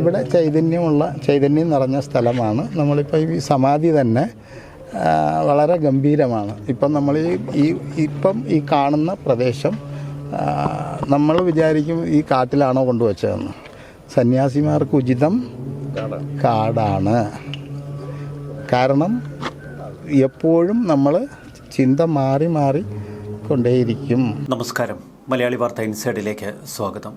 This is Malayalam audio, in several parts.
ഇവിടെ ചൈതന്യമുള്ള ചൈതന്യം നിറഞ്ഞ സ്ഥലമാണ്. നമ്മളിപ്പോൾ ഈ സമാധി തന്നെ വളരെ ഗംഭീരമാണ്. ഇപ്പം നമ്മൾ ഈ ഇപ്പം ഈ കാണുന്ന പ്രദേശം നമ്മൾ വിചാരിക്കും ഈ കാട്ടിലാണോ കൊണ്ടുവച്ചതെന്ന്. സന്യാസിമാർക്ക് ഉചിതം കാടാണ്. കാരണം എപ്പോഴും നമ്മൾ ചിന്ത മാറി മാറി കൊണ്ടേയിരിക്കും. നമസ്കാരം. മലയാളി വാർത്ത ഇൻസൈഡിലേക്ക് സ്വാഗതം.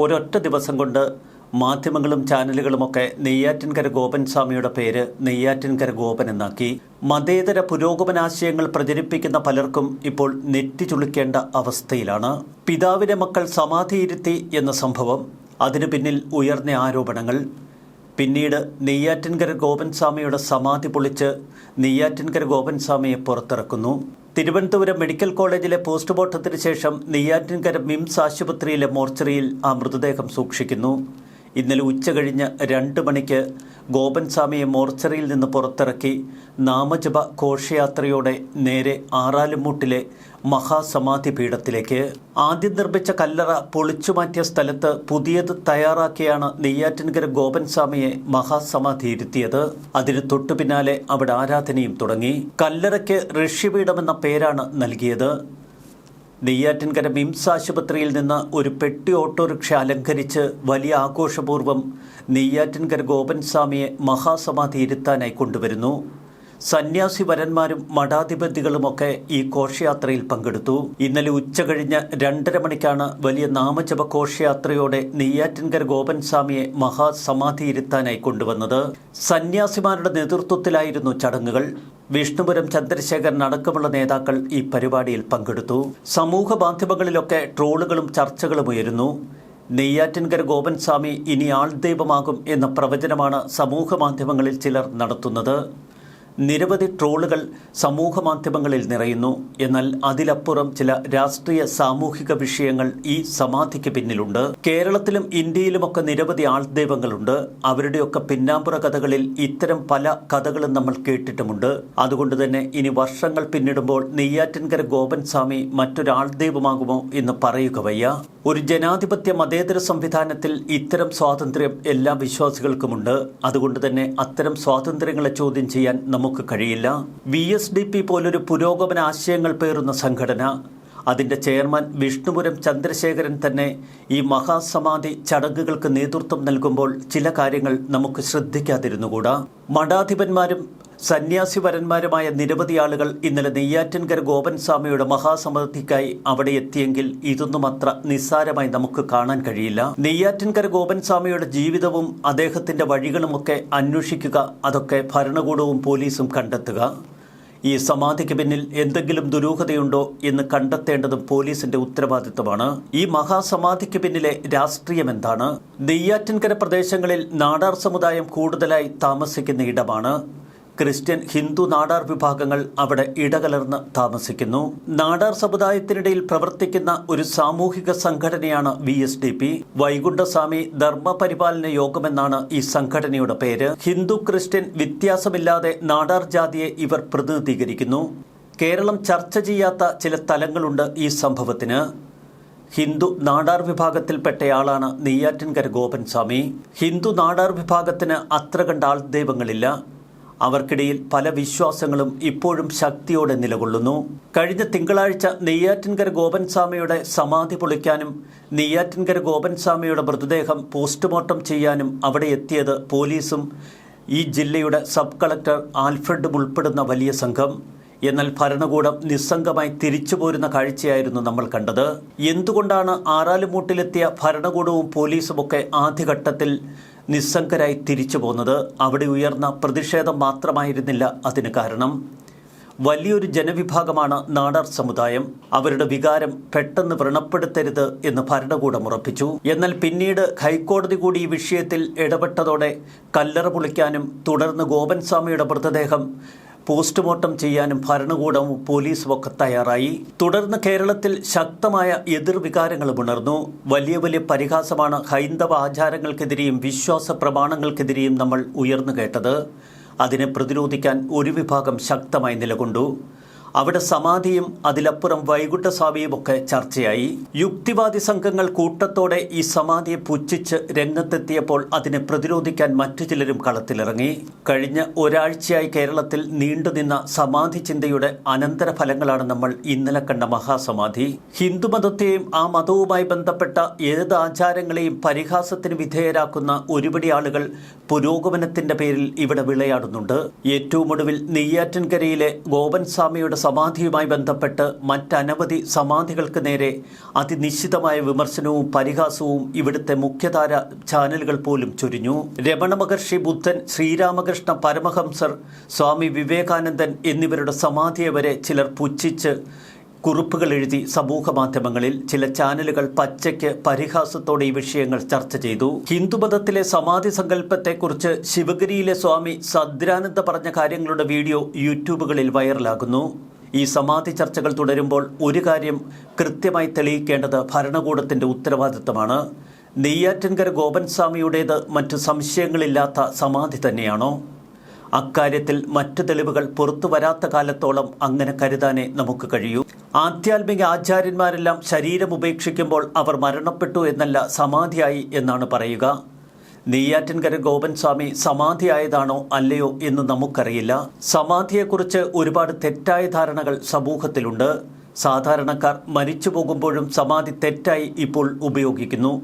ഒരൊറ്റ ദിവസം കൊണ്ട് മാധ്യമങ്ങളും ചാനലുകളുമൊക്കെ നെയ്യാറ്റിൻകര ഗോപൻ സ്വാമിയുടെ പേര് നെയ്യാറ്റിൻകര ഗോപൻ എന്നാക്കി. മതേതര പുരോഗമനാശയങ്ങൾ പ്രചരിപ്പിക്കുന്ന പലർക്കും ഇപ്പോൾ നെറ്റി ചുളിക്കേണ്ട അവസ്ഥയിലാണ്. പിതാവിനെ മക്കൾ സമാധിയിരുത്തി എന്ന സംഭവം അതിനു പിന്നിൽ ഉയർന്ന ആരോപണങ്ങൾ. പിന്നീട് നെയ്യാറ്റിൻകര ഗോപൻ സ്വാമിയുടെ സമാധി പൊളിച്ച് നെയ്യാറ്റിൻകര ഗോപൻ സ്വാമിയെ പുറത്തിറക്കുന്നു. തിരുവനന്തപുരം മെഡിക്കൽ കോളേജിലെ പോസ്റ്റ്മോർട്ടത്തിന് ശേഷം നെയ്യാറ്റിൻകര മിംസ് ആശുപത്രിയിലെ മോർച്ചറിയിൽ ആ മൃതദേഹം സൂക്ഷിക്കുന്നു. ഇന്നലെ ഉച്ച കഴിഞ്ഞ് രണ്ട് മണിക്ക് ഗോപൻസ്വാമിയെ മോർച്ചറിയിൽ നിന്ന് പുറത്തിറക്കി നാമജപ ഘോഷയാത്രയോടെ നേരെ ആറാലുമൂട്ടിലെ മഹാസമാധി പീഠത്തിലേക്ക്. ആദ്യം നിർമ്മിച്ച കല്ലറ പൊളിച്ചുമാറ്റിയ സ്ഥലത്ത് പുതിയത് തയ്യാറാക്കിയാണ് നെയ്യാറ്റിൻകര ഗോപൻസ്വാമിയെ മഹാസമാധി ഇരുത്തിയത് അതിന് തൊട്ടു പിന്നാലെ അവിടെ ആരാധനയും തുടങ്ങി. കല്ലറയ്ക്ക് ഋഷിപീഠമെന്ന പേരാണ് നൽകിയത്. നെയ്യാറ്റിൻകര മിംസ് ആശുപത്രിയിൽ നിന്ന് ഒരു പെട്ടി ഓട്ടോറിക്ഷ അലങ്കരിച്ച് വലിയ ആഘോഷപൂർവം നെയ്യാറ്റിൻകര ഗോപൻസ്വാമിയെ മഹാസമാധി ഇരുത്താനായി കൊണ്ടുവരുന്നു. സന്യാസി വരന്മാരും മഠാധിപതികളുമൊക്കെ ഈ ഘോഷയാത്രയിൽ പങ്കെടുത്തു. ഇന്നലെ ഉച്ച കഴിഞ്ഞ രണ്ടര മണിക്കാണ് വലിയ നാമജപ ഘോഷയാത്രയോടെ നെയ്യാറ്റിൻകര ഗോപൻ സ്വാമിയെ മഹാസമാധി ഇരുത്താനായി കൊണ്ടുവന്നത്. സന്യാസിമാരുടെ നേതൃത്വത്തിലായിരുന്നു ചടങ്ങുകൾ. വിഷ്ണുപുരം ചന്ദ്രശേഖരൻ അടക്കമുള്ള നേതാക്കൾ ഈ പരിപാടിയിൽ പങ്കെടുത്തു. സമൂഹ മാധ്യമങ്ങളിലൊക്കെ ട്രോളുകളും ചർച്ചകളും ഉയരുന്നു. നെയ്യാറ്റിൻകര ഗോപൻ സ്വാമി ഇനി ആൾദൈവമാകും എന്ന പ്രവചനമാണ് സമൂഹ മാധ്യമങ്ങളിൽ ചിലർ നടത്തുന്നത്. നിരവധി ട്രോളുകൾ സമൂഹ മാധ്യമങ്ങളിൽ നിറയുന്നു. എന്നാൽ അതിലപ്പുറം ചില രാഷ്ട്രീയ സാമൂഹിക വിഷയങ്ങൾ ഈ സമാധിക്ക് പിന്നിലുണ്ട്. കേരളത്തിലും ഇന്ത്യയിലുമൊക്കെ നിരവധി ആൾദൈവങ്ങളുണ്ട്. അവരുടെയൊക്കെ പിന്നാമ്പുറ കഥകളിൽ ഇത്തരം പല കഥകളും നമ്മൾ കേട്ടിട്ടുമുണ്ട്. അതുകൊണ്ട് തന്നെ ഇനി വർഷങ്ങൾ പിന്നിടുമ്പോൾ നെയ്യാറ്റിൻകര ഗോപൻ സ്വാമി മറ്റൊരു ആൾദൈവമാകുമോ എന്ന് പറയുക വയ്യ. ഒരു ജനാധിപത്യ മതേതര സംവിധാനത്തിൽ ഇത്തരം സ്വാതന്ത്ര്യം എല്ലാ വിശ്വാസികൾക്കുമുണ്ട്. അതുകൊണ്ട് തന്നെ അത്തരം സ്വാതന്ത്ര്യങ്ങളെ ചോദ്യം ചെയ്യാൻ നമുക്ക് കഴിയില്ല. വി എസ് ഡി പി പോലൊരു പുരോഗമന ആശയങ്ങൾ പേറുന്ന സംഘടന. അതിന്റെ ചെയർമാൻ വിഷ്ണുപുരം ചന്ദ്രശേഖരൻ തന്നെ ഈ മഹാസമാധി ചടങ്ങുകൾക്ക് നേതൃത്വം നൽകുമ്പോൾ ചില കാര്യങ്ങൾ നമുക്ക് ശ്രദ്ധിക്കാതിരുന്നുകൂടാ. മഠാധിപന്മാരും സന്യാസി വരന്മാരുമായ നിരവധി ആളുകൾ ഇന്നലെ നെയ്യാറ്റിൻകര ഗോപൻ സ്വാമിയുടെ മഹാസമൃദ്ധിക്കായി അവിടെ എത്തിയെങ്കിൽ ഇതൊന്നും അത്ര നിസ്സാരമായി നമുക്ക് കാണാൻ കഴിയില്ല. നെയ്യാറ്റിൻകര ഗോപൻ സ്വാമിയുടെ ജീവിതവും അദ്ദേഹത്തിന്റെ വഴികളുമൊക്കെ അന്വേഷിക്കുക അതൊക്കെ ഭരണകൂടവും പോലീസും കണ്ടെത്തുക. ഈ സമാധിക്ക് പിന്നിൽ എന്തെങ്കിലും ദുരൂഹതയുണ്ടോ എന്ന് കണ്ടെത്തേണ്ടതും പോലീസിന്റെ ഉത്തരവാദിത്തമാണ് ഈ മഹാസമാധിക്ക് പിന്നിലെ രാഷ്ട്രീയം എന്താണ്? നെയ്യാറ്റിൻകര പ്രദേശങ്ങളിൽ നാടാർ സമുദായം കൂടുതലായി താമസിക്കുന്ന ഇടമാണ്. ക്രിസ്ത്യൻ ഹിന്ദു നാടാർ വിഭാഗങ്ങൾ അവിടെ ഇടകലർന്ന് താമസിക്കുന്നു. നാടാർ സമുദായത്തിനിടയിൽ പ്രവർത്തിക്കുന്ന ഒരു സാമൂഹിക സംഘടനയാണ് V S D P. Vaikundaswami Dharmaparipalana യോഗമെന്നാണ് ഈ സംഘടനയുടെ പേര്. ഹിന്ദു ക്രിസ്ത്യൻ വ്യത്യാസമില്ലാതെ നാടാർ ജാതിയെ ഇവർ പ്രതിനിധീകരിക്കുന്നു. കേരളം ചർച്ച ചെയ്യാത്ത ചില തലങ്ങളുണ്ട് ഈ സംഭവത്തിന്. ഹിന്ദു നാടാർ വിഭാഗത്തിൽപ്പെട്ടയാളാണ് നെയ്യാറ്റിൻകര ഗോപൻ സ്വാമി ഹിന്ദു നാടാർ വിഭാഗത്തിന് അത്ര കണ്ട ആൾ ദൈവങ്ങളില്ല. അവർക്കിടയിൽ പല വിശ്വാസങ്ങളും ഇപ്പോഴും ശക്തിയോടെ നിലകൊള്ളുന്നു. കഴിഞ്ഞ തിങ്കളാഴ്ച നെയ്യാറ്റിൻകര ഗോപൻസ്വാമിയുടെ സമാധി പൊളിക്കാനും നെയ്യാറ്റിൻകര ഗോപൻസ്വാമിയുടെ മൃതദേഹം പോസ്റ്റ്മോർട്ടം ചെയ്യാനും അവിടെ എത്തിയത് പോലീസും ഈ ജില്ലയുടെ സബ് കളക്ടർ ആൽഫ്രഡും ഉൾപ്പെടുന്ന വലിയ സംഘം. എന്നാൽ ഭരണകൂടം നിസ്സംഗമായി തിരിച്ചു പോരുന്ന കാഴ്ചയായിരുന്നു നമ്മൾ കണ്ടത്. എന്തുകൊണ്ടാണ് ആറാലുമൂട്ടിലെത്തിയ ഭരണകൂടവും പോലീസുമൊക്കെ ആദ്യഘട്ടത്തിൽ നിസ്സംഗരായി തിരിച്ചു പോന്നത് അവിടെ ഉയർന്ന പ്രതിഷേധം മാത്രമായിരുന്നില്ല അതിന് കാരണം. വലിയൊരു ജനവിഭാഗമാണ് നാടാർ സമുദായം. അവരുടെ വികാരം പെട്ടെന്ന് വ്രണപ്പെടുത്തരുത് എന്ന് ഭരണകൂടം ഉറപ്പിച്ചു. എന്നാൽ പിന്നീട് ഹൈക്കോടതി കൂടി ഈ വിഷയത്തിൽ ഇടപെട്ടതോടെ കല്ലറ പൊളിക്കാനും തുടർന്ന് ഗോപൻസ്വാമിയുടെ മൃതദേഹം പോസ്റ്റ്മോർട്ടം ചെയ്യാനും ഭരണകൂടവും പോലീസും ഒക്കെ തയ്യാറായി. തുടർന്ന് കേരളത്തിൽ ശക്തമായ എതിർവികാരങ്ങളും ഉണർന്നു. വലിയ വലിയ പരിഹാസമാണ് ഹൈന്ദവ ആചാരങ്ങൾക്കെതിരെയും വിശ്വാസ പ്രമാണങ്ങൾക്കെതിരെയും നമ്മൾ ഉയർന്നു കേട്ടത്. അതിനെ പ്രതിരോധിക്കാൻ ഒരു വിഭാഗം ശക്തമായി നിലകൊണ്ടു. അവിടെ സമാധിയും അതിലപ്പുറം വൈകുണ്ഠസ്വാമിയും ഒക്കെ ചർച്ചയായി. യുക്തിവാദി സംഘങ്ങൾ കൂട്ടത്തോടെ ഈ സമാധിയെ പുച്ഛിച്ച് രംഗത്തെത്തിയപ്പോൾ അതിനെ പ്രതിരോധിക്കാൻ മറ്റു ചിലരും കളത്തിലിറങ്ങി. കഴിഞ്ഞ ഒരാഴ്ചയായി കേരളത്തിൽ നീണ്ടുനിന്ന സമാധി ചിന്തയുടെ അനന്തരഫലങ്ങളാണ് നമ്മൾ ഇന്നലെ കണ്ട മഹാസമാധി. ഹിന്ദുമതത്തെയും ആ മതവുമായി ബന്ധപ്പെട്ട ഏത് ആചാരങ്ങളെയും പരിഹാസത്തിന് വിധേയരാക്കുന്ന ഒരുപടി ആളുകൾ പുരോഗമനത്തിന്റെ പേരിൽ ഇവിടെ വിളയാടുന്നുണ്ട്. ഏറ്റവും ഒടുവിൽ നെയ്യാറ്റിൻകരയിലെ ഗോപൻ സ്വാമിയുടെ സമാധിയുമായി ബന്ധപ്പെട്ട് മറ്റനവധി സമാധികൾക്ക് നേരെ അതിനിശ്ചിതമായ വിമർശനവും പരിഹാസവും ഇവിടുത്തെ മുഖ്യധാര ചാനലുകൾ പോലും ചൊരിഞ്ഞു. രമണ മഹർഷി ബുദ്ധൻ ശ്രീരാമകൃഷ്ണ പരമഹംസർ സ്വാമി വിവേകാനന്ദൻ എന്നിവരുടെ സമാധിയെ വരെ ചിലർ പുച്ഛിച്ച് കുറിപ്പുകൾ എഴുതി സമൂഹ മാധ്യമങ്ങളിൽ ചില ചാനലുകൾ പച്ചയ്ക്ക് പരിഹാസത്തോടെ ഈ വിഷയങ്ങൾ ചർച്ച ചെയ്തു. ഹിന്ദുമതത്തിലെ സമാധി സങ്കല്പത്തെക്കുറിച്ച് ശിവഗിരിയിലെ സ്വാമി സദ്രാനന്ദ പറഞ്ഞ കാര്യങ്ങളുടെ വീഡിയോ യൂട്യൂബുകളിൽ വൈറലാകുന്നു. ഈ സമാധി ചർച്ചകൾ തുടരുമ്പോൾ ഒരു കാര്യം കൃത്യമായി തെളിയിക്കേണ്ടത് ഭരണകൂടത്തിന്റെ ഉത്തരവാദിത്തമാണ്. നെയ്യാറ്റിൻകര ഗോപൻ സ്വാമിയുടേത് മറ്റ് സംശയങ്ങളില്ലാത്ത സമാധി തന്നെയാണോ? അക്കാര്യത്തിൽ മറ്റു തെളിവുകൾ പുറത്തു വരാത്ത കാലത്തോളം അങ്ങനെ കരുതാനേ നമുക്ക് കഴിയൂ. ആധ്യാത്മിക ആചാര്യന്മാരെല്ലാം ശരീരം ഉപേക്ഷിക്കുമ്പോൾ അവർ മരണപ്പെട്ടു എന്നല്ല സമാധിയായി എന്നാണ് പറയുക. നെയ്യാറ്റിൻകര ഗോപൻ സ്വാമി സമാധിയായതാണോ അല്ലയോ എന്ന് നമുക്കറിയില്ല. സമാധിയെക്കുറിച്ച് ഒരുപാട് തെറ്റായ ധാരണകൾ സമൂഹത്തിലുണ്ട്. സാധാരണക്കാർ മരിച്ചു പോകുമ്പോഴും സമാധി തെറ്റായി ഇപ്പോൾ ഉപയോഗിക്കുന്നു.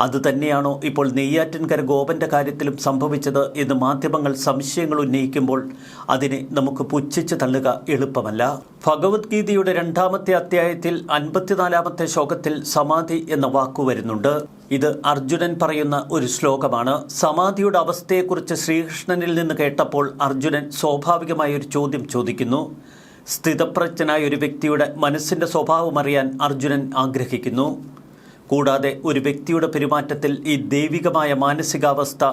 അതുതന്നെയാണോ ഇപ്പോൾ നെയ്യാറ്റിൻകര ഗോപന്റെ കാര്യത്തിലും സംഭവിച്ചത് എന്ന് മാധ്യമങ്ങൾ സംശയങ്ങൾ ഉന്നയിക്കുമ്പോൾ അതിനെ നമുക്ക് പുച്ഛിച്ച് തള്ളുക എളുപ്പമല്ല. ഭഗവത്ഗീതയുടെ രണ്ടാമത്തെ അധ്യായത്തിൽ അൻപത്തിനാലാമത്തെ ശോകത്തിൽ സമാധി എന്ന വാക്കു വരുന്നുണ്ട്. ഇത് അർജുനൻ പറയുന്ന ഒരു ശ്ലോകമാണ്. സമാധിയുടെ അവസ്ഥയെക്കുറിച്ച് ശ്രീകൃഷ്ണനിൽ നിന്ന് കേട്ടപ്പോൾ അർജുനൻ സ്വാഭാവികമായ ഒരു ചോദ്യം ചോദിക്കുന്നു. സ്ഥിതപ്രജ്ഞനായ ഒരു വ്യക്തിയുടെ മനസ്സിന്റെ സ്വഭാവം അറിയാൻ അർജുനൻ ആഗ്രഹിക്കുന്നു. കൂടാതെ ഒരു വ്യക്തിയുടെ പെരുമാറ്റത്തിൽ ഈ ദൈവികമായ മാനസികാവസ്ഥ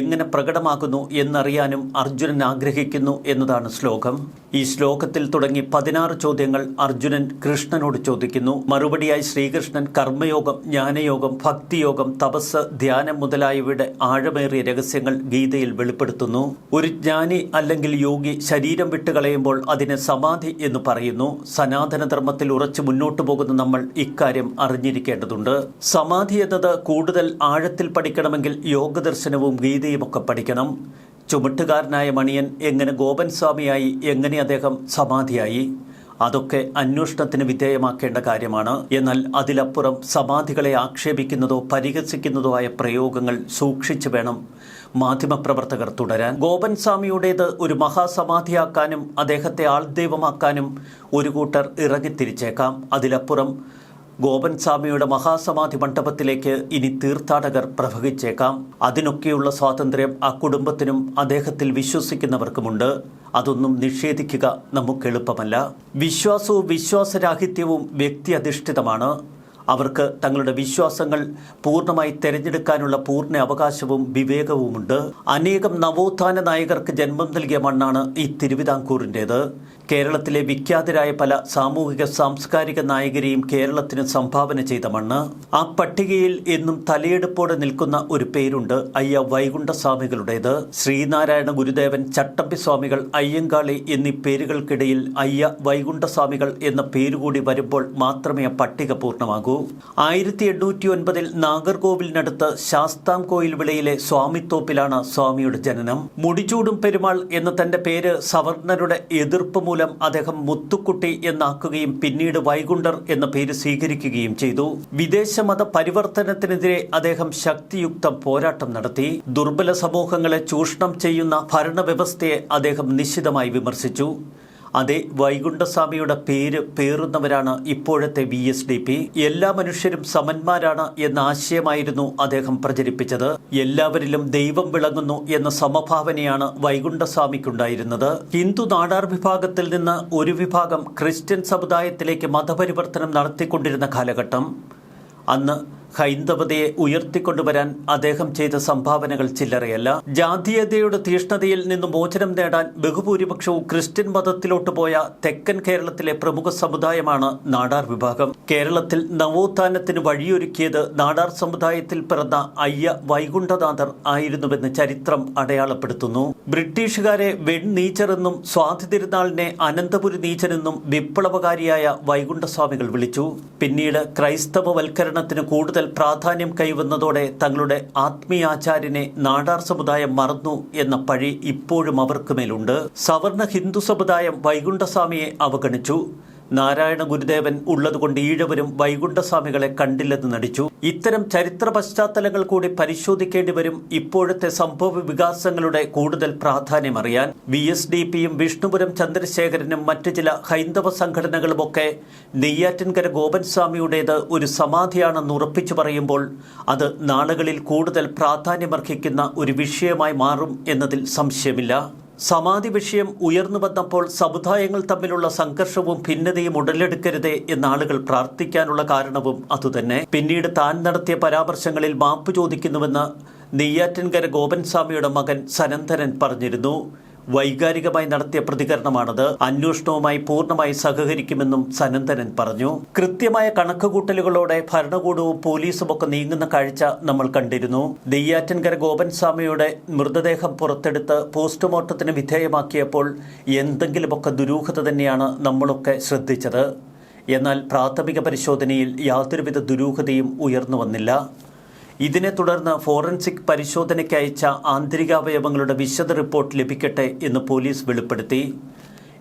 എങ്ങനെ പ്രകടമാകുന്നു എന്നറിയാനും അർജുനൻ ആഗ്രഹിക്കുന്നു എന്നതാണ് ശ്ലോകം. ഈ ശ്ലോകത്തിൽ തുടങ്ങി പതിനാറ് ചോദ്യങ്ങൾ അർജുനൻ കൃഷ്ണനോട് ചോദിക്കുന്നു. മറുപടിയായി ശ്രീകൃഷ്ണൻ കർമ്മയോഗം ജ്ഞാനയോഗം ഭക്തിയോഗം തപസ് ധ്യാനം മുതലായവയുടെ ആഴമേറിയ രഹസ്യങ്ങൾ ഗീതയിൽ വെളിപ്പെടുത്തുന്നു. ഒരു ജ്ഞാനി അല്ലെങ്കിൽ യോഗി ശരീരം വിട്ടുകളയുമ്പോൾ അതിനെ സമാധി എന്ന് പറയുന്നു. സനാതനധർമ്മത്തിൽ ഉറച്ചു മുന്നോട്ടു പോകുന്ന നമ്മൾ ഇക്കാര്യം അറിഞ്ഞിരിക്കേണ്ടതുണ്ട്. സമാധി എന്നത് കൂടുതൽ ആഴത്തിൽ പഠിക്കണമെങ്കിൽ യോഗദർശനവും ഗീതയും ഒക്കെ പഠിക്കണം. ചുമട്ടുകാരനായ മണിയൻ എങ്ങനെ ഗോപൻ സ്വാമിയായി എങ്ങനെ അദ്ദേഹം സമാധിയായി? അതൊക്കെ അന്വേഷണത്തിന് വിധേയമാക്കേണ്ട കാര്യമാണ്. എന്നാൽ അതിലപ്പുറം സമാധികളെ ആക്ഷേപിക്കുന്നതോ പരിഹസിക്കുന്നതോ ആയ പ്രയോഗങ്ങൾ സൂക്ഷിച്ചു വേണം മാധ്യമപ്രവർത്തകർ തുടരാൻ. ഗോപൻ സ്വാമിയുടേത് ഒരു മഹാസമാധിയാക്കാനും അദ്ദേഹത്തെ ആൾദൈവമാക്കാനും ഒരു കൂട്ടർ ഇറങ്ങിത്തിരിച്ചേക്കാം. അതിലപ്പുറം ഗോപൻ സ്വാമിയുടെ മഹാസമാധി മണ്ഡപത്തിലേക്ക് ഇനി തീർത്ഥാടകർ പ്രവഹിച്ചേക്കാം. അതിനൊക്കെയുള്ള സ്വാതന്ത്ര്യം ആ കുടുംബത്തിനും അദ്ദേഹത്തിൽ വിശ്വസിക്കുന്നവർക്കുമുണ്ട്. അതൊന്നും നിഷേധിക്കുക നമുക്ക് എളുപ്പമല്ല. വിശ്വാസവും വിശ്വാസരാഹിത്യവും വ്യക്തി അധിഷ്ഠിതമാണ് അവർക്ക് തങ്ങളുടെ വിശ്വാസങ്ങൾ പൂർണമായി തിരഞ്ഞെടുക്കാനുള്ള പൂർണ അവകാശവും വിവേകവുമുണ്ട്. അനേകം നവോത്ഥാന നായകർക്ക് ജന്മം നൽകിയ മണ്ണാണ് ഈ തിരുവിതാംകൂറിന്റേത്. കേരളത്തിലെ വിഖ്യാതരായ പല സാമൂഹിക സാംസ്കാരിക നായകരെയും കേരളത്തിന് സംഭാവന ചെയ്ത മണ്ണ്. ആ പട്ടികയിൽ എന്നും തലയെടുപ്പോടെ നിൽക്കുന്ന ഒരു പേരുണ്ട് അയ്യ വൈകുണ്ഠസ്വാമികളുടേത്. ശ്രീനാരായണ ഗുരുദേവൻ ചട്ടമ്പി സ്വാമികൾ അയ്യങ്കാളി എന്നീ പേരുകൾക്കിടയിൽ അയ്യ വൈകുണ്ഠസ്വാമികൾ എന്ന പേരുകൂടി വരുമ്പോൾ മാത്രമേ ആ പട്ടിക പൂർണമാകൂ. ആയിരത്തി എണ്ണൂറ്റി ഒൻപതിൽ നാഗർകോവിലിനടുത്ത് ശാസ്താംകോയിൽ വിളയിലെ സ്വാമിത്തോപ്പിലാണ് സ്വാമിയുടെ ജനനം. മുടിചൂടും പെരുമാൾ എന്ന തന്റെ പേര് സവർണരുടെ എതിർപ്പ് മൂലം അദ്ദേഹം മുത്തുക്കുട്ടി എന്നാക്കുകയും പിന്നീട് വൈകുണ്ഠർ എന്ന പേര് സ്വീകരിക്കുകയും ചെയ്തു. വിദേശ മത പരിവർത്തനത്തിനെതിരെ അദ്ദേഹം ശക്തിയുക്ത പോരാട്ടം നടത്തി. ദുർബല സമൂഹങ്ങളെ ചൂഷണം ചെയ്യുന്ന ഭരണവ്യവസ്ഥയെ അദ്ദേഹം നിശ്ചിതമായി വിമർശിച്ചു. അതേ വൈകുണ്ഠസ്വാമിയുടെ പേര് പേറുന്നവരാണ് ഇപ്പോഴത്തെ വി എസ് ഡി പി. എല്ലാ മനുഷ്യരും സമന്മാരാണ് എന്ന ആശയമായിരുന്നു അദ്ദേഹം പ്രചരിപ്പിച്ചത്. എല്ലാവരിലും ദൈവം വിളങ്ങുന്നു എന്ന സമഭാവനയാണ് വൈകുണ്ഠസ്വാമിക്കുണ്ടായിരുന്നത്. ഹിന്ദു നാടാർ വിഭാഗത്തിൽ നിന്ന് ഒരു വിഭാഗം ക്രിസ്ത്യൻ സമുദായത്തിലേക്ക് മതപരിവർത്തനം നടത്തിക്കൊണ്ടിരുന്ന കാലഘട്ടം അന്ന് ഹൈന്ദവതയെ ഉയർത്തിക്കൊണ്ടുവരാൻ അദ്ദേഹം ചെയ്ത സംഭാവനകൾ ചില്ലറയല്ല. ജാതീയതയുടെ തീഷ്ണതയിൽ നിന്ന് മോചനം നേടാൻ ബഹുഭൂരിപക്ഷവും ക്രിസ്ത്യൻ മതത്തിലോട്ട് പോയ തെക്കൻ കേരളത്തിലെ പ്രമുഖ സമുദായമാണ് നാടാർ വിഭാഗം. കേരളത്തിൽ നവോത്ഥാനത്തിന് വഴിയൊരുക്കിയത് നാടാർ സമുദായത്തിൽ പിറന്ന അയ്യ വൈകുണ്ഠനാഥർ ആയിരുന്നുവെന്ന് ചരിത്രം അടയാളപ്പെടുത്തുന്നു. ബ്രിട്ടീഷുകാരെ വെൺനീച്ചറെന്നും സ്വാതി തിരുനാളിനെ അനന്തപുരി നീച്ചനെന്നും വിപ്ലവകാരിയായ വൈകുണ്ഠസ്വാമികൾ വിളിച്ചു. പിന്നീട് ക്രൈസ്തവവൽക്കരണത്തിന് കൂടുതൽ പ്രാധാന്യം കൈവന്നതോടെ തങ്ങളുടെ ആത്മീയാചാര്യനെ നാടാർ സമുദായം മറന്നു എന്ന പഴി ഇപ്പോഴും അവർക്ക് മേലുണ്ട് സവർണ ഹിന്ദു സമുദായം വൈകുണ്ഠസ്വാമിയെ അവഗണിച്ചു. നാരായണ ഗുരുദേവൻ ഉള്ളതുകൊണ്ട് ഈഴവരും വൈകുണ്ഠസ്വാമികളെ കണ്ടില്ലെന്ന് നടിച്ചു. ഇത്തരം ചരിത്ര പശ്ചാത്തലങ്ങൾ കൂടി പരിശോധിക്കേണ്ടി വരും ഇപ്പോഴത്തെ സംഭവ വികാസങ്ങളുടെ കൂടുതൽ പ്രാധാന്യം അറിയാൻ വി എസ് ഡി പിയും വിഷ്ണുപുരം ചന്ദ്രശേഖരനും മറ്റു ചില ഹൈന്ദവ സംഘടനകളുമൊക്കെ നെയ്യാറ്റിൻകര ഗോപൻ സ്വാമിയുടേത് ഒരു സമാധിയാണെന്ന് ഉറപ്പിച്ചു പറയുമ്പോൾ അത് നാളുകളിൽ കൂടുതൽ പ്രാധാന്യമർഹിക്കുന്ന ഒരു വിഷയമായി മാറും എന്നതിൽ സംശയമില്ല. സമാധി വിഷയം ഉയർന്നു വന്നപ്പോൾ സമുദായങ്ങൾ തമ്മിലുള്ള സംഘർഷവും ഭിന്നതയും ഉടലെടുക്കരുതേ എന്ന് ആളുകൾ പ്രാർത്ഥിക്കാനുള്ള കാരണവും അതുതന്നെ. പിന്നീട് താൻ നടത്തിയ പരാമർശങ്ങളിൽ മാപ്പ് ചോദിക്കുന്നുവെന്ന് നെയ്യാറ്റിൻകര ഗോപൻസ്വാമിയുടെ മകൻ സനന്ദനൻ പറഞ്ഞിരുന്നു. വൈകാരികമായി നടത്തിയ പ്രതികരണമാണത്. അന്വേഷണവുമായി പൂർണമായി സഹകരിക്കുമെന്നും സനന്ദനൻ പറഞ്ഞു. കൃത്യമായ കണക്കുകൂട്ടലുകളോടെ ഭരണകൂടവും പോലീസും ഒക്കെ നീങ്ങുന്ന കാഴ്ച നമ്മൾ കണ്ടിരുന്നു. നെയ്യാറ്റിൻകര ഗോപൻസ്വാമിയുടെ മൃതദേഹം പുറത്തെടുത്ത് പോസ്റ്റ്മോർട്ടത്തിന് വിധേയമാക്കിയപ്പോൾ എന്തെങ്കിലുമൊക്കെ ദുരൂഹത തന്നെയാണ് നമ്മളൊക്കെ ശ്രദ്ധിച്ചത്. എന്നാൽ പ്രാഥമിക പരിശോധനയിൽ യാതൊരുവിധ ദുരൂഹതയും ഉയർന്നു വന്നില്ല. ഇതിനെ തുടർന്ന് ഫോറൻസിക് പരിശോധനയ്ക്ക് അയച്ച ആന്തരികാവയവങ്ങളുടെ വിശദ റിപ്പോർട്ട് ലഭിക്കട്ടെ എന്ന് പോലീസ് വെളിപ്പെടുത്തി.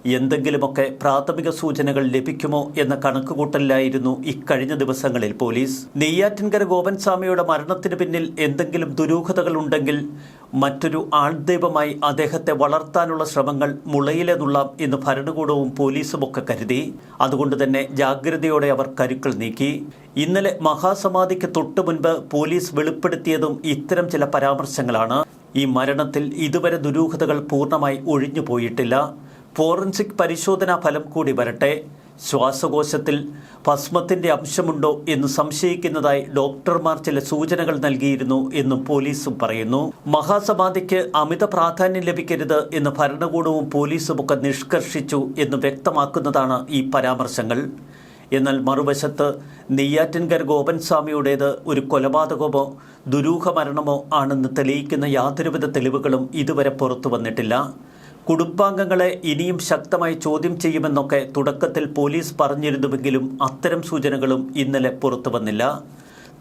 എന്തെങ്കിലുമൊക്കെ പ്രാഥമിക സൂചനകൾ ലഭിക്കുമോ എന്ന കണക്കുകൂട്ടലിലായിരുന്നു ഇക്കഴിഞ്ഞ ദിവസങ്ങളിൽ പോലീസ്. നെയ്യാറ്റിൻകര ഗോപൻസ്വാമിയുടെ മരണത്തിന് പിന്നിൽ എന്തെങ്കിലും ദുരൂഹതകൾ ഉണ്ടെങ്കിൽ മറ്റൊരു ആൾദൈവമായി അദ്ദേഹത്തെ വളർത്താനുള്ള ശ്രമങ്ങൾ മുളയിലെ നുള്ളാം എന്ന് ഭരണകൂടവും പോലീസും ഒക്കെ കരുതി. അതുകൊണ്ട് തന്നെ ജാഗ്രതയോടെ അവർ കരുക്കൾ നീക്കി. ഇന്നലെ മഹാസമാധിക്ക് തൊട്ടു മുൻപ് പോലീസ് വെളിപ്പെടുത്തിയതും ഇത്തരം ചില പരാമർശങ്ങളാണ്. ഈ മരണത്തിൽ ഇതുവരെ ദുരൂഹതകൾ പൂർണമായി ഒഴിഞ്ഞു പോയിട്ടില്ല ഫോറൻസിക് പരിശോധനാ ഫലം കൂടി വരട്ടെ. ശ്വാസകോശത്തിൽ ഭസ്മത്തിന്റെ അംശമുണ്ടോ എന്ന് സംശയിക്കുന്നതായി ഡോക്ടർമാർ ചില സൂചനകൾ നൽകിയിരുന്നു എന്നും പോലീസും പറയുന്നു. മഹാസമാധിക്ക് അമിത പ്രാധാന്യം ലഭിക്കരുത് എന്ന് ഭരണകൂടവും പോലീസും ഒക്കെ നിഷ്കർഷിച്ചു എന്ന് വ്യക്തമാക്കുന്നതാണ് ഈ പരാമർശങ്ങൾ. എന്നാൽ മറുവശത്ത് നെയ്യാറ്റിൻകർ ഗോപൻസ്വാമിയുടേത് ഒരു കൊലപാതകമോ ദുരൂഹ മരണമോ ആണെന്ന് തെളിയിക്കുന്ന യാതൊരുവിധ തെളിവുകളും ഇതുവരെ പുറത്തു വന്നിട്ടില്ല. കുടുംബാംഗങ്ങളെ ഇനിയും ശക്തമായി ചോദ്യം ചെയ്യുമെന്നൊക്കെ തുടക്കത്തിൽ പോലീസ് പറഞ്ഞിരുന്നുവെങ്കിലും അത്തരം സൂചനകളും ഇന്നലെ പുറത്തു വന്നില്ല.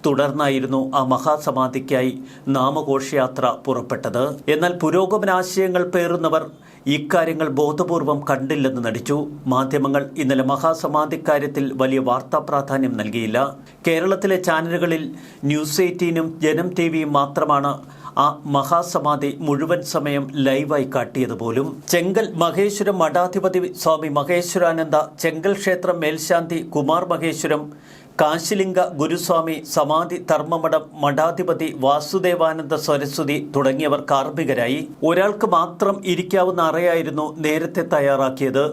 തുടർന്നായിരുന്നു ആ മഹാസമാധിക്കായി നാമഘോഷയാത്ര പുറപ്പെട്ടത്. എന്നാൽ പുരോഗമനാശയങ്ങൾ പേറുന്നവർ ഇക്കാര്യങ്ങൾ ബോധപൂർവം കണ്ടില്ലെന്ന് നടിച്ചു. മാധ്യമങ്ങൾ ഇന്നലെ മഹാസമാധിക്കാര്യത്തിൽ വലിയ വാർത്താ പ്രാധാന്യം നൽകിയില്ല. കേരളത്തിലെ ചാനലുകളിൽ ന്യൂസ് എയ്റ്റീനും ജനം ടി മാത്രമാണ് ആ മഹാസമാധി മുഴുവൻ സമയം ലൈവായി കാട്ടിയത് പോലും ചെങ്കൽ മഹേശ്വരം മഠാധിപതി സ്വാമി മഹേശ്വരാനന്ദ ചെങ്കൽ ക്ഷേത്രം മേൽശാന്തി കുമാർ മഹേശ്വരം കാശിലിംഗ ഗുരുസ്വാമി സമാധി ധർമ്മമഠം മഠാധിപതി വാസുദേവാനന്ദ സരസ്വതി തുടങ്ങിയവർ കാർമ്മികരായി. ഒരാൾക്ക് മാത്രം ഇരിക്കാവുന്ന അറയായിരുന്നു നേരത്തെ തയ്യാറാക്കിയത്.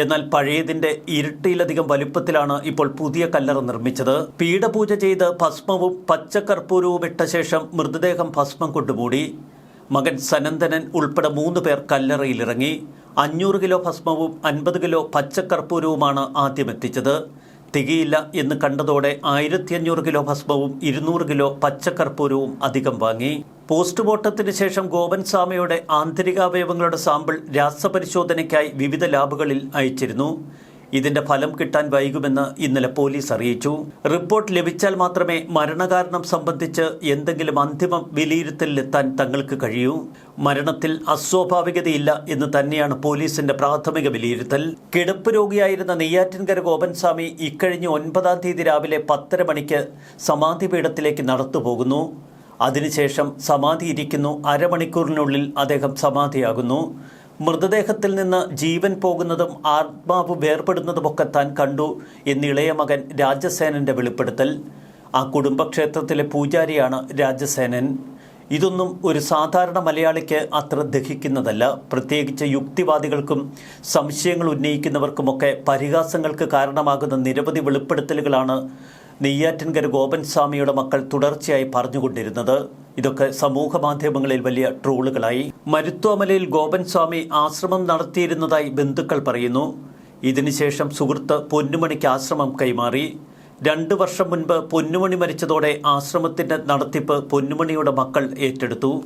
എന്നാൽ പഴയതിന്റെ ഇരട്ടിയിലധികം വലുപ്പത്തിലാണ് ഇപ്പോൾ പുതിയ കല്ലറ നിർമ്മിച്ചത്. പീഠപൂജ ചെയ്ത് ഭസ്മവും പച്ചക്കർപ്പൂരവും ഇട്ട ശേഷം മൃതദേഹം ഭസ്മം കൊണ്ടുമൂടി. മകൻ സനന്ദനൻ ഉൾപ്പെടെ മൂന്ന് പേർ കല്ലറയിലിറങ്ങി. അഞ്ഞൂറ് കിലോ ഭസ്മവും അൻപത് കിലോ പച്ചക്കർപ്പൂരവുമാണ് ആദ്യം എത്തിച്ചത് തികയില്ല എന്ന് കണ്ടതോടെ ആയിരത്തി അഞ്ഞൂറ് കിലോ ഭസ്മവും ഇരുന്നൂറ് കിലോ പച്ചക്കർപ്പൂരവും അധികം വാങ്ങി. പോസ്റ്റ്മോർട്ടത്തിന് ശേഷം ഗോപൻ സ്വാമിയുടെ ആന്തരികാവയവങ്ങളുടെ സാമ്പിൾ രാസപരിശോധനയ്ക്കായി വിവിധ ലാബുകളിൽ അയച്ചിരുന്നു. ഇതിന്റെ ഫലം കിട്ടാൻ വൈകുമെന്ന് ഇന്നലെ പോലീസ് അറിയിച്ചു. റിപ്പോർട്ട് ലഭിച്ചാൽ മാത്രമേ മരണകാരണം സംബന്ധിച്ച് എന്തെങ്കിലും അന്തിമ വിലയിരുത്തലിലെത്താൻ തങ്ങൾക്ക് കഴിയൂ. മരണത്തിൽ അസ്വാഭാവികതയില്ല എന്ന് തന്നെയാണ് പോലീസിന്റെ പ്രാഥമിക വിലയിരുത്തൽ. കിടപ്പ് രോഗിയായിരുന്ന നെയ്യാറ്റിൻകര ഗോപൻസ്വാമി ഇക്കഴിഞ്ഞ ഒൻപതാം തീയതി രാവിലെ പത്തര മണിക്ക് സമാധി പീഠത്തിലേക്ക് നടത്തുപോകുന്നു. അതിനുശേഷം സമാധി ഇരിക്കുന്നു അരമണിക്കൂറിനുള്ളിൽ അദ്ദേഹം സമാധിയാകുന്നു. മൃതദേഹത്തിൽ നിന്ന് ജീവൻ പോകുന്നതും ആത്മാവ് വേർപെടുന്നതുമൊക്കെ താൻ കണ്ടു എന്ന് ഇളയ മകൻ രാജസേനന്റെ വെളിപ്പെടുത്തൽ. ആ കുടുംബക്ഷേത്രത്തിലെ പൂജാരിയാണ് രാജസേനൻ. ഇതൊന്നും ഒരു സാധാരണ മലയാളിക്ക് അത്ര ദഹിക്കുന്നതല്ല. പ്രത്യേകിച്ച് യുക്തിവാദികൾക്കും സംശയങ്ങൾ ഉന്നയിക്കുന്നവർക്കുമൊക്കെ പരിഹാസങ്ങൾക്ക് കാരണമാകുന്ന നിരവധി വെളിപ്പെടുത്തലുകളാണ് നെയ്യാറ്റിൻകര ഗോപൻ സ്വാമിയുടെ മക്കൾ തുടർച്ചയായി പറഞ്ഞുകൊണ്ടിരുന്നത്. ഇതൊക്കെ സമൂഹ മാധ്യമങ്ങളിൽ വലിയ ട്രോളുകളായി. മരുത്വമലയിൽ ഗോപൻ സ്വാമി ആശ്രമം നടത്തിയിരുന്നതായി ബന്ധുക്കൾ പറയുന്നു. ഇതിനുശേഷം സുഹൃത്ത് പൊന്നുമണിക്ക് ആശ്രമം കൈമാറി. രണ്ടു വർഷം മുൻപ് പൊന്നുമണി മരിച്ചതോടെ ആശ്രമത്തിന്റെ നടത്തിപ്പ് പൊന്നുമണിയുടെ മക്കൾ ഏറ്റെടുത്തു.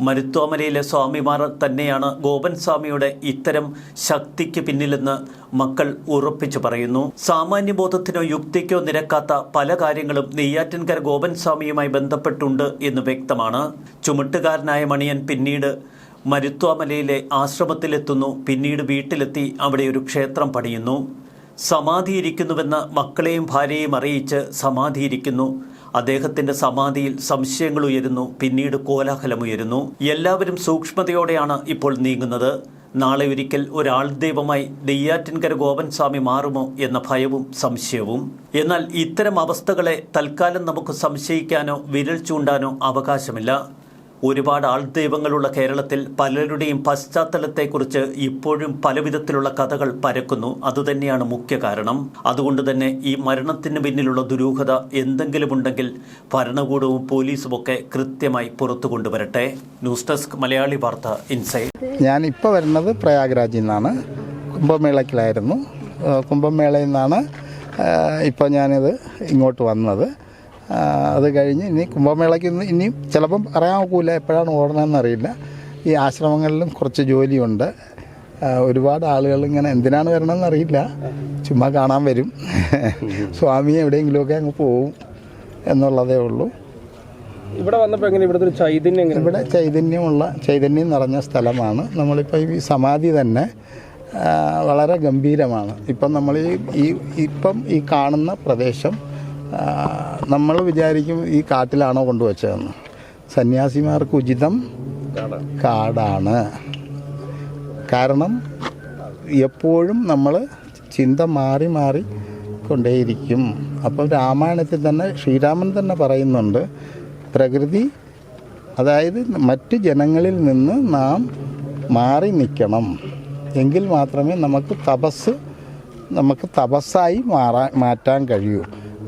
മരുത്വാമലയിലെ സ്വാമിമാർ തന്നെയാണ് ഗോപൻ സ്വാമിയുടെ ഇത്തരം ശക്തിക്ക് പിന്നിലെന്ന് മക്കൾ ഉറപ്പിച്ചു പറയുന്നു. സാമാന്യബോധത്തിനോ യുക്തിക്കോ നിരക്കാത്ത പല കാര്യങ്ങളും നെയ്യാറ്റിൻകര ഗോപൻ സ്വാമിയുമായി ബന്ധപ്പെട്ടുണ്ട് എന്ന് വ്യക്തമാണ്. ചുമട്ടുകാരനായ മണിയൻ പിന്നീട് മരുത്വാമലയിലെ ആശ്രമത്തിലെത്തുന്നു. പിന്നീട് വീട്ടിലെത്തി അവിടെ ഒരു ക്ഷേത്രം പണിയുന്നു. സമാധിയിരിക്കുന്നുവെന്ന് മക്കളെയും ഭാര്യയെയും അറിയിച്ച് സമാധിയിരിക്കുന്നു. അദ്ദേഹത്തിന്റെ സമാധിയിൽ സംശയങ്ങൾ ഉയരുന്നു പിന്നീട് കോലാഹലമുയരുന്നു എല്ലാവരും സൂക്ഷ്മതയോടെയാണ് ഇപ്പോൾ നീങ്ങുന്നത്. നാളെ ഒരിക്കൽ ഒരാൾ ദൈവമായി നെയ്യാറ്റിൻകര ഗോപൻ സ്വാമി മാറുമോ എന്ന ഭയവും സംശയവും. എന്നാൽ ഇത്തരം അവസ്ഥകളെ തൽക്കാലം നമുക്ക് സംശയിക്കാനോ വിരൽ ചൂണ്ടാനോ അവകാശമില്ല. ഒരുപാട് ആൾ ദൈവങ്ങളുള്ള കേരളത്തിൽ പലരുടെയും പശ്ചാത്തലത്തെക്കുറിച്ച് ഇപ്പോഴും പലവിധത്തിലുള്ള കഥകൾ പരക്കുന്നു. അതുതന്നെയാണ് മുഖ്യ കാരണം. അതുകൊണ്ട് തന്നെ ഈ മരണത്തിന് പിന്നിലുള്ള ദുരൂഹത എന്തെങ്കിലും ഉണ്ടെങ്കിൽ ഭരണകൂടവും പോലീസും ഒക്കെ കൃത്യമായി പുറത്തു കൊണ്ടുവരട്ടെ. ന്യൂസ് ഡെസ്ക് മലയാളി വാർത്ത ഇൻസൈറ്റ്. ഞാൻ ഇപ്പോൾ വരുന്നത് പ്രയാഗ്രാജിൽ നിന്നാണ്. കുംഭമേളയ്ക്കിലായിരുന്നു. കുംഭമേളയിൽ നിന്നാണ് ഇപ്പോൾ ഞാനിത് ഇങ്ങോട്ട് വന്നത്. അത് കഴിഞ്ഞ് ഇനി കുംഭമേളയ്ക്ക് ഇന്ന് ഇനിയും ചിലപ്പം പറയാൻ നോക്കൂല എപ്പോഴാണ് ഓടണമെന്ന് അറിയില്ല. ഈ ആശ്രമങ്ങളിലും കുറച്ച് ജോലിയുണ്ട്. ഒരുപാട് ആളുകൾ ഇങ്ങനെ എന്തിനാണ് വരണമെന്ന് അറിയില്ല. ചുമ്മാ കാണാൻ വരും. സ്വാമി എവിടെയെങ്കിലുമൊക്കെ അങ്ങ് പോവും എന്നുള്ളതേ ഉള്ളൂ. ഇവിടെ വന്നപ്പോൾ എങ്ങനെ ഇവിടുത്തെ ഒരു ചൈതന്യം ഇവിടെ ചൈതന്യമുള്ള ചൈതന്യം നിറഞ്ഞ സ്ഥലമാണ്. നമ്മളിപ്പോൾ ഈ സമാധി തന്നെ വളരെ ഗംഭീരമാണ്. ഇപ്പം നമ്മൾ ഈ ഇപ്പം ഈ കാണുന്ന പ്രദേശം നമ്മൾ വിചാരിക്കും ഈ കാട്ടിലാണോ കൊണ്ടുവച്ചതെന്ന്. സന്യാസിമാർക്ക് ഉചിതം കാടാണ്. കാരണം എപ്പോഴും നമ്മൾ ചിന്ത മാറി മാറി കൊണ്ടേയിരിക്കും. അപ്പം രാമായണത്തിൽ തന്നെ ശ്രീരാമൻ തന്നെ പറയുന്നുണ്ട് പ്രകൃതി അതായത് മറ്റ് ജനങ്ങളിൽ നിന്ന് നാം മാറി നിൽക്കണം. എങ്കിൽ മാത്രമേ നമുക്ക് തപസ് നമുക്ക് തപസ്സായി മാറാൻ മാറ്റാൻ കഴിയൂ.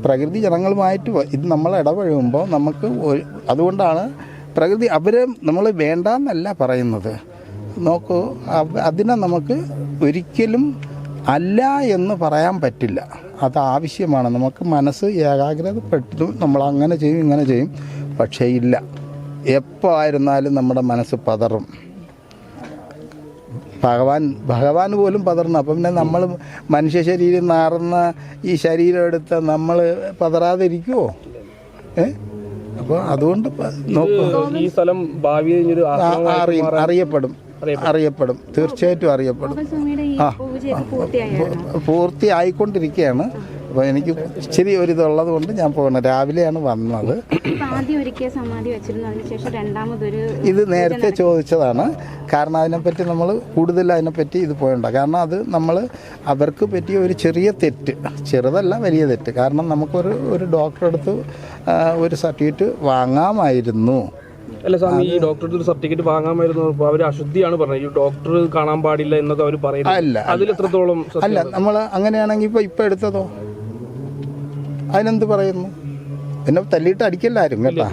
പ്രകൃതി ജനങ്ങളുമായിട്ട് ഇത് നമ്മൾ ഇടപഴകുമ്പോൾ നമുക്ക് അതുകൊണ്ടാണ് പ്രകൃതി അവരെ നമ്മൾ വേണ്ടാന്നല്ല പറയുന്നത്. നോക്കൂ അതിനെ നമുക്ക് ഒരിക്കലും അല്ല എന്ന് പറയാൻ പറ്റില്ല. അത് ആവശ്യമാണ്. നമുക്ക് മനസ്സ് ഏകാഗ്രതപ്പെട്ടു നമ്മൾ അങ്ങനെ ചെയ്യും ഇങ്ങനെ ചെയ്യും പക്ഷേ ഇല്ല. എപ്പോൾ ആയിരുന്നാലും നമ്മുടെ മനസ്സ് പതറും. ഭഗവാൻ ഭഗവാൻ പോലും പതർന്നു. അപ്പം പിന്നെ നമ്മൾ മനുഷ്യ ശരീരം നാറുന്ന ഈ ശരീരം എടുത്ത് നമ്മൾ പതറാതിരിക്കുമോ ഏ? അപ്പോൾ അതുകൊണ്ട് നോക്കൂ. ഈ സ്ഥലം ഭാവിയിൽ ഒരു അറിയും. അറിയപ്പെടും. അറിയപ്പെടും. തീർച്ചയായിട്ടും അറിയപ്പെടും. ആ. പൂർത്തിയായിക്കൊണ്ടിരിക്കുകയാണ് അപ്പോൾ എനിക്ക് ഇച്ചിരി ഒരു ഇതുള്ളത് കൊണ്ട് ഞാൻ പോകണം. രാവിലെയാണ് വന്നത്. ഇത് നേരത്തെ ചോദിച്ചതാണ്. കാരണം അതിനെപ്പറ്റി നമ്മൾ കൂടുതൽ അതിനെപ്പറ്റി ഇത് പോയണ്ട കാരണം അത് നമ്മൾ അവർക്ക് പറ്റിയ ഒരു ചെറിയ തെറ്റ്. ചെറുതല്ല വലിയ തെറ്റ്. കാരണം നമുക്കൊരു ഒരു ഡോക്ടറെ അടുത്ത് ഒരു സർട്ടിഫിക്കറ്റ് വാങ്ങാമായിരുന്നു. അല്ല സ്വാമി ഈ ഡോക്ടറുടെ ഒരു സർട്ടിഫിക്കറ്റ് വാങ്ങാമായിരുന്നു അവർ അശുദ്ധിയാണ് പറഞ്ഞത്. ഈ ഡോക്ടർ കാണാൻ പാടില്ല എന്നൊക്കെ അവർ പറയുന്നത്. അല്ല അതിൽ എത്രത്തോളം അല്ല നമ്മൾ അങ്ങനെയാണെങ്കിൽ ഇപ്പൊ ഇപ്പൊ എടുത്തതോ? അതിനെന്ത് പറയുന്നു? എന്നെ തല്ലിയിട്ട് അടിക്കല്ലാരും കേട്ടോ.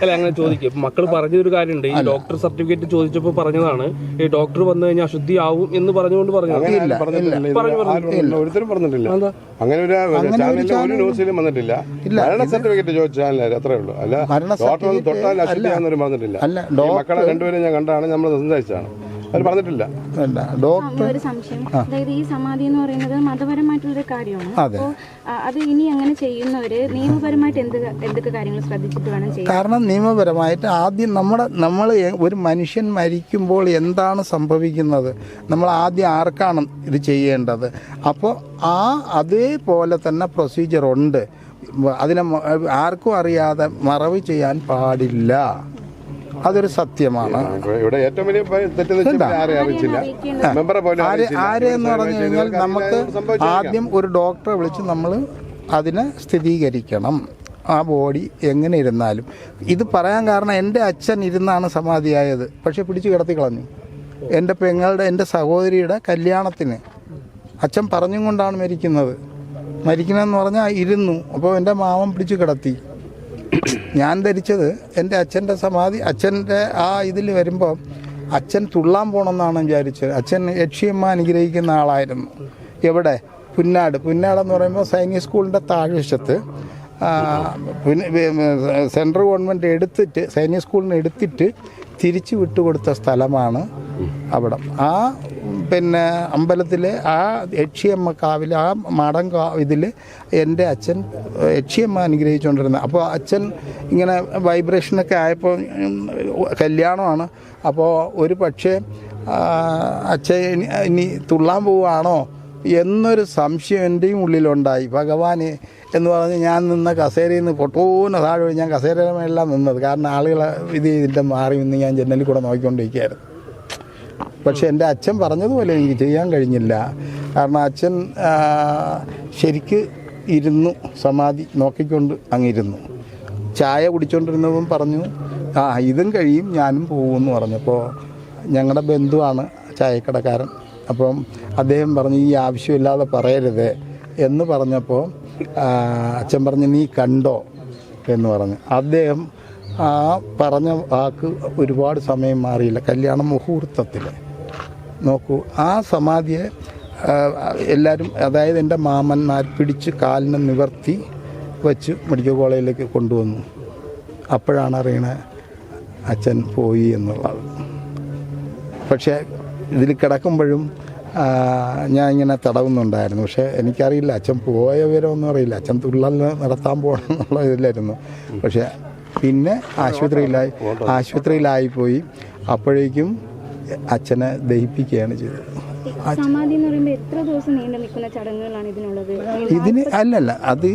അല്ല അങ്ങനെ ചോദിക്കും. മക്കൾ പറഞ്ഞൊരു കാര്യമുണ്ട്. ഈ ഡോക്ടർ സർട്ടിഫിക്കറ്റ് ചോദിച്ചപ്പോൾ പറഞ്ഞതാണ്. ഈ ഡോക്ടർ വന്നു കഴിഞ്ഞാൽ അശുദ്ധി ആവും എന്ന് പറഞ്ഞുകൊണ്ട് പറഞ്ഞു പറഞ്ഞിട്ടില്ല. ഒരുത്തരും പറഞ്ഞിട്ടില്ല. അങ്ങനെ ഒരു ചാനലിൽ ഒരു ന്യൂസിലും വന്നിട്ടില്ല. മരണ സർട്ടിഫിക്കറ്റ് ചോദിച്ച ചാനലായിരുന്നു അത്രേ ഉള്ളൂ. അല്ല മരണ ഡോക്ടർ വന്ന് തൊട്ടാൽ അശുദ്ധിയാന്നൊരു പറഞ്ഞിട്ടില്ല. മക്കളെ രണ്ടുപേരും ഞാൻ കണ്ടാണ് നമ്മൾ സംസാരിച്ചതാണ്. അവർ പറഞ്ഞിട്ടില്ല. അല്ല ഡോക്ടർ ഒരു സംശയം. അതായത് ഈ സമാധി എന്ന് പറയുന്നത് മതപരമായിട്ടുള്ളൊരു കാര്യമാണ്. അതെ. അപ്പോൾ അത് ഇനി അങ്ങനെ ചെയ്യുന്നവര് നിയമപരമായിട്ട് എന്ത് എന്തൊക്കെ കാര്യങ്ങൾ ശ്രദ്ധിച്ചിട്ട് വേണം ചെയ്യാൻ? കാരണം നിയമപരമായിട്ട് ആദ്യം നമ്മുടെ നമ്മൾ ഒരു മനുഷ്യൻ മരിക്കുമ്പോൾ എന്താണ് സംഭവിക്കുന്നത്? നമ്മൾ ആദ്യം ആർക്കാണ് ഇത് ചെയ്യേണ്ടത്? അപ്പോൾ ആ അതേപോലെ തന്നെ പ്രൊസീജിയർ ഉണ്ട്. അതിനെ ആർക്കും അറിയാതെ മറവ് ചെയ്യാൻ പാടില്ല. അതൊരു സത്യമാണ്. ഇവിടെ ഏറ്റവും വലിയ ആരെ. ആരെന്ന് പറഞ്ഞു കഴിഞ്ഞാൽ നമുക്ക് ആദ്യം ഒരു ഡോക്ടറെ വിളിച്ച് നമ്മൾ അതിനെ സ്ഥിരീകരിക്കണം. ആ ബോഡി എങ്ങനെ ഇരുന്നാലും. ഇത് പറയാൻ കാരണം എന്റെ അച്ഛൻ ഇരുന്നാണ് സമാധിയായത്. പക്ഷെ പിടിച്ചു കിടത്തി കളഞ്ഞു. എന്റെ പെങ്ങളുടെ എന്റെ സഹോദരിയുടെ കല്യാണത്തിന്. അച്ഛൻ പറഞ്ഞും കൊണ്ടാണ് മരിക്കുന്നത്. മരിക്കണമെന്ന് പറഞ്ഞാൽ ഇരുന്നു. അപ്പോൾ എന്റെ മാമൻ പിടിച്ചു കിടത്തി. ഞാൻ ധരിച്ചത് എന്റെ അച്ഛന്റെ സമാധി അച്ഛന്റെ ആ ഇതിൽ വരുമ്പോൾ അച്ഛൻ തുള്ളാൻ പോകണമെന്നാണ് വിചാരിച്ചത്. അച്ഛൻ യക്ഷിയമ്മ അനുഗ്രഹിക്കുന്ന ആളായിരുന്നു. എവിടെ? പുന്നാട്. പുന്നാട് എന്ന് പറയുമ്പോൾ സൈനിക സ്കൂളിന്റെ താഴ്വശത്ത്. സെൻട്രൽ ഗവൺമെന്റ് എടുത്തിട്ട് സൈനിക സ്കൂളിന് എടുത്തിട്ട് തിരിച്ചു വിട്ടുകൊടുത്ത സ്ഥലമാണ് അവിടം. ആ പിന്നെ അമ്പലത്തിലെ ആ യക്ഷിയമ്മ കാവിൽ ആ മാടം കാ ഇതിൽ എന്റെ അച്ഛൻ യക്ഷിയമ്മ അനുഗ്രഹിച്ചുകൊണ്ടിരുന്നത്. അപ്പോൾ അച്ഛൻ ഇങ്ങനെ വൈബ്രേഷനൊക്കെ ആയപ്പോൾ കല്യാണമാണ്. അപ്പോൾ ഒരു പക്ഷേ അച്ഛൻ ഇനി- തുള്ളാൻ പോവുകയാണോ എന്നൊരു സംശയം എന്റെയും ഉള്ളിലുണ്ടായി. ഭഗവാന് എന്ന് പറഞ്ഞ് ഞാൻ നിന്ന കസേരയിൽ നിന്ന് പൊട്ടൂന്ന് താഴെ ഞാൻ കസേരയുടെ നിന്നത്. കാരണം ആളുകളെ ഇത് ഇതിന്റെ മാറി നിന്ന് ഞാൻ ജനലിൽ കൂടെ നോക്കിക്കൊണ്ടിരിക്കുകയായിരുന്നു. പക്ഷെ എന്റെ അച്ഛൻ പറഞ്ഞതുപോലെ എനിക്ക് ചെയ്യാൻ കഴിഞ്ഞില്ല. കാരണം അച്ഛൻ ശരിക്ക് ഇരുന്നു സമാധി നോക്കിക്കൊണ്ട് അങ്ങിരുന്നു. ചായ കുടിച്ചുകൊണ്ടിരുന്നതും പറഞ്ഞു ആ ഇതും കഴിയും ഞാനും പോകുമെന്ന് പറഞ്ഞപ്പോൾ ഞങ്ങളുടെ ബന്ധുവാണ് ചായക്കടക്കാരൻ. അപ്പം അദ്ദേഹം പറഞ്ഞു ഈ ആവശ്യമില്ലാതെ പറയരുത് എന്ന് പറഞ്ഞപ്പോൾ അച്ഛൻ പറഞ്ഞു നീ കണ്ടോ എന്ന് പറഞ്ഞു. അദ്ദേഹം ആ പറഞ്ഞ വാക്ക് ഒരുപാട് സമയം മാറിയില്ല. കല്യാണ മുഹൂർത്തത്തിൽ നോക്കൂ. ആ സമാധിയെ എല്ലാവരും അതായത് എന്റെ മാമന്മാർ പിടിച്ച് കാലിനെ നിവർത്തി വെച്ച് മെഡിക്കൽ കോളേജിലേക്ക് കൊണ്ടുവന്നു. അപ്പോഴാണ് അറിയണത് അച്ഛൻ പോയി എന്നുള്ളത്. പക്ഷേ ഇതിൽ കിടക്കുമ്പോഴും ഞാൻ ഇങ്ങനെ തടവുന്നുണ്ടായിരുന്നു. പക്ഷേ എനിക്കറിയില്ല അച്ഛൻ പോയ വിവരമൊന്നും അറിയില്ല. അച്ഛൻ തുള്ളൽ നടത്താൻ പോകണം എന്നുള്ള ഇതിലായിരുന്നു. പക്ഷേ പിന്നെ ആശുപത്രിയിലായി ആശുപത്രിയിലായി പോയി. അപ്പോഴേക്കും അച്ഛനെ ദഹിപ്പിക്കുകയാണ് ചെയ്തത്. സമാധി എന്ന് പറയുമ്പോൾ എത്ര ദിവസം നീണ്ടു നിൽക്കുന്ന ചടങ്ങുകളാണ് ഇതിനുള്ളത്? ഇതിന് അല്ലല്ല അത്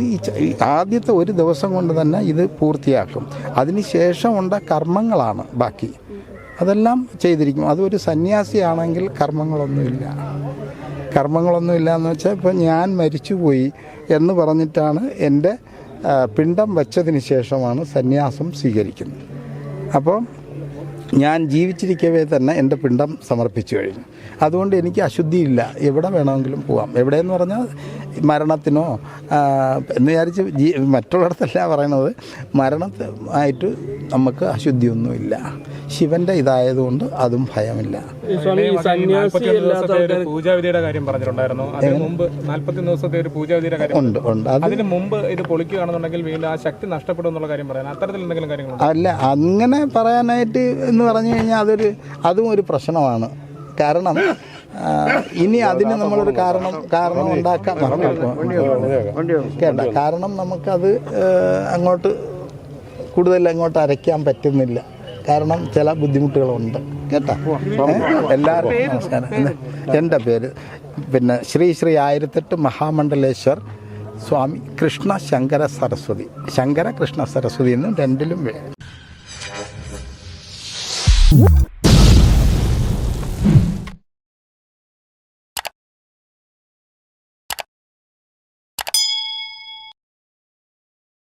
ആദ്യത്തെ ഒരു ദിവസം കൊണ്ട് തന്നെ ഇത് പൂർത്തിയാക്കും. അതിന് ശേഷമുണ്ട കർമ്മങ്ങളാണ് ബാക്കി. അതെല്ലാം ചെയ്തിരിക്കും. അതൊരു സന്യാസിയാണെങ്കിൽ കർമ്മങ്ങളൊന്നുമില്ല. കർമ്മങ്ങളൊന്നുമില്ല എന്ന് വെച്ചാൽ ഇപ്പം ഞാൻ മരിച്ചുപോയി എന്ന് പറഞ്ഞിട്ടാണ് എന്റെ പിണ്ടം വച്ചതിന് ശേഷമാണ് സന്യാസം സ്വീകരിക്കുന്നത്. അപ്പോൾ ഞാൻ ജീവിച്ചിരിക്കവേ തന്നെ എന്റെ പിണ്ടം സമർപ്പിച്ചു കഴിഞ്ഞു. അതുകൊണ്ട് എനിക്ക് അശുദ്ധിയില്ല. എവിടെ വേണമെങ്കിലും പോവാം. എവിടെയെന്ന് പറഞ്ഞാൽ മരണത്തിനോ എന്ന് വിചാരിച്ച് ജീ മറ്റുള്ളിടത്തല്ല പറയണത്. മരണമായിട്ട് നമുക്ക് അശുദ്ധിയൊന്നുമില്ല. ശിവന്റെ ഇതായതുകൊണ്ട് അതും ഭയമില്ല. പൂജാവിധിയുടെ കാര്യം പറഞ്ഞിട്ടുണ്ടായിരുന്നു. അതിന് മുമ്പ് ദിവസത്തെ ഒരു പൂജാവിധിയുടെ കാര്യം ഉണ്ട് ഉണ്ട്. അത് അതിന് മുമ്പ് ഇത് പൊളിക്കുകയാണെന്നുണ്ടെങ്കിൽ വീണ്ടും ആ ശക്തി നഷ്ടപ്പെടും എന്നുള്ള കാര്യം പറയാൻ അത്തരത്തിൽ എന്തെങ്കിലും കാര്യങ്ങളുണ്ടോ? അല്ല അങ്ങനെ പറയാനായിട്ട് എന്ന് പറഞ്ഞു കഴിഞ്ഞാൽ അതൊരു അതും ഒരു പ്രശ്നമാണ്. കാരണം ഇനി അതിന് നമ്മളൊരു കാരണം കാരണം ഉണ്ടാക്കാൻ കേട്ട കാരണം നമുക്കത് അങ്ങോട്ട് കൂടുതൽ അങ്ങോട്ട് അരയ്ക്കാൻ പറ്റുന്നില്ല. കാരണം ചില ബുദ്ധിമുട്ടുകളുണ്ട്. കേട്ടോ? എല്ലാവരും നമസ്കാരം. എന്റെ പേര് പിന്നെ ശ്രീ ശ്രീ ആയിരത്തെട്ട് മഹാമണ്ഡലേശ്വർ സ്വാമി കൃഷ്ണ ശങ്കര സരസ്വതി. ശങ്കര കൃഷ്ണ സരസ്വതി എന്നും രണ്ടിലും വേ